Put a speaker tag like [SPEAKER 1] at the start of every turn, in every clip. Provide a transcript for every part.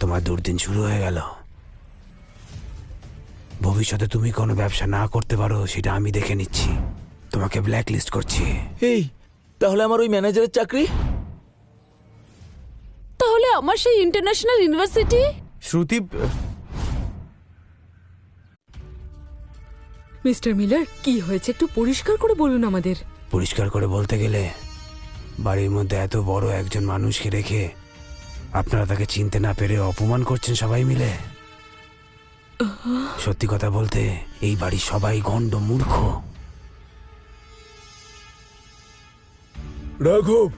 [SPEAKER 1] তোমার দুর্দিন শুরু হয়ে গেল। ভবিষ্যতে তুমি কোনো ব্যবসা না করতে পারো সেটা আমি দেখে নিচ্ছি। তোমাকে ব্ল্যাক লিস্ট করছি।
[SPEAKER 2] এই তাহলে আমার ওই ম্যানেজারের চাকরি?
[SPEAKER 3] তাহলে আমার সেই international university
[SPEAKER 4] Shruti
[SPEAKER 3] mister Miller কি হয়েছে? একটু পরিষ্কার করে বলুন আমাদের।
[SPEAKER 1] পরিষ্কার করে বলতে গেলে বাড়ির মধ্যে এত বড় একজন মানুষকে রেখে আপনারা তাকে চিনতে না পেরে অপমান করছেন সবাই মিলে। সত্যি কথা বলতে এই বাড়ির সবাই গণ্ড মূর্খ।
[SPEAKER 2] রাঘব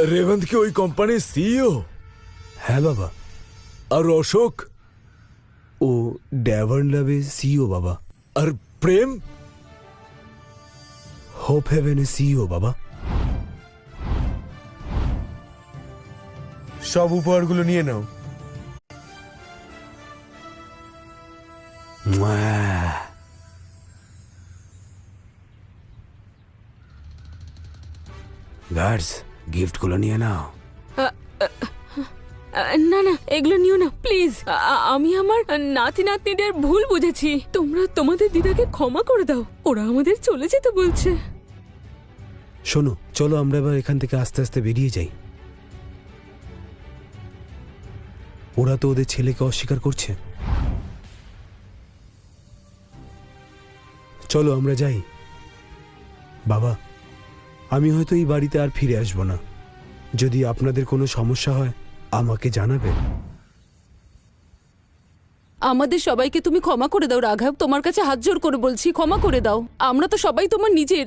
[SPEAKER 2] রেবন্ত কি ওই কোম্পানির সিইও?
[SPEAKER 1] হ্যাঁ বাবা।
[SPEAKER 2] আর অশোক?
[SPEAKER 1] ও ড্যাভার্ন ল্যাবে সিও বাবা।
[SPEAKER 2] আর প্রেম?
[SPEAKER 1] হোপ হেভেনে সিও বাবা।
[SPEAKER 4] সব উপহারগুলো নিয়ে নাও।
[SPEAKER 1] গার্ডস গিফটগুলো নিয়ে নাও।
[SPEAKER 3] না না এগুলো নিও না প্লিজ আমি আমার নাতি নাতনিদের ভুল বুঝেছি। তোমরা তোমাদের দিদাকে ক্ষমা করে দাও। ওরা আমাদের চলে যেতে বলছে।
[SPEAKER 1] শোনো চলো আমরা এবার এখান থেকে আস্তে আস্তে বেরিয়ে যাই। ওরা তো ওদের ছেলেকে অস্বীকার করছে। চলো আমরা যাই। বাবা আমি হয়তো এই বাড়িতে আর ফিরে আসব না। যদি আপনাদের কোনো সমস্যা হয় আমাকে জানাবে।
[SPEAKER 3] আমাদের সবাইকে তুমি ক্ষমা করে দাও রাঘব। তোমার কাছে হাত জোর করে বলছি ক্ষমা করে দাও। আমরা তো সবাই তোমার নিজের।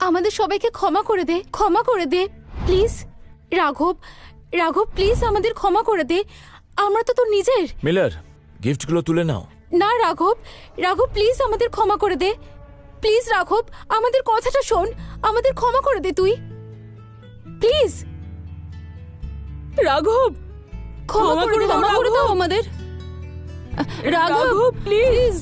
[SPEAKER 5] আমাদের সবাইকে ক্ষমা করে দে ক্ষমা করে দে। প্লিজ রাঘব রাঘব প্লিজ আমাদের ক্ষমা করে দে। আমরা তো তোর নিজের।
[SPEAKER 2] মিলার গিফটগুলো তুলে নাও।
[SPEAKER 5] না রাঘব। রাঘব প্লিজ আমাদের ক্ষমা করে দে। প্লিজ রাঘব আমাদের কথাটা শোন। আমাদের ক্ষমা করে দে তুই। প্লিজ
[SPEAKER 3] রাঘব! ক্ষমা করে দাও ক্ষমা করে দাও আমাদের। রাঘব প্লিজ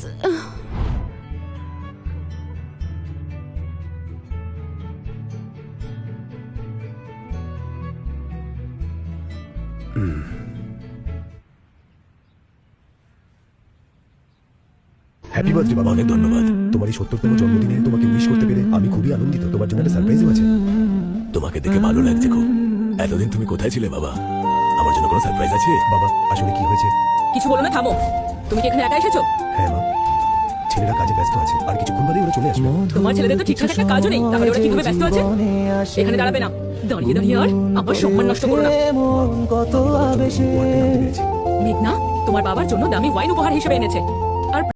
[SPEAKER 6] হ্যাপি বার্থডে বাবা
[SPEAKER 2] অনেক ধন্যবাদ
[SPEAKER 6] তোমার এই সত্তরতম জন্মদিনে তোমাকে উইশ করতে পেরে আমি খুবই আনন্দিত তোমার জন্য একটা সারপ্রাইজও আছে
[SPEAKER 2] তোমাকে দেখে ভালো লাগছে খুব এতদিন তুমি কোথায় ছিলে বাবা আমার জন্য কোনো সারপ্রাইজ আছে
[SPEAKER 6] বাবা আসলে কি হয়েছে
[SPEAKER 3] কিছু বলো না থামো তুমি কি এখানে একা এসেছ
[SPEAKER 6] হ্যাঁ মা ছেলেরা কাজে ব্যস্ত আছে আর কিছুক্ষণ বাদেই ওরা চলে আসবে
[SPEAKER 3] তোমার ছেলেদের তো ঠিকঠাক একটা কাজও নেই তাহলে ওরা কীভাবে ব্যস্ত আছে এখানে দাঁড়াবে না দাঁড়িয়ে দাঁড়িয়ে আর আমার সম্মান নষ্ট করো না মেঘনা তোমার বাবার জন্য দামি ওয়াইন উপহার হিসেবে এনেছে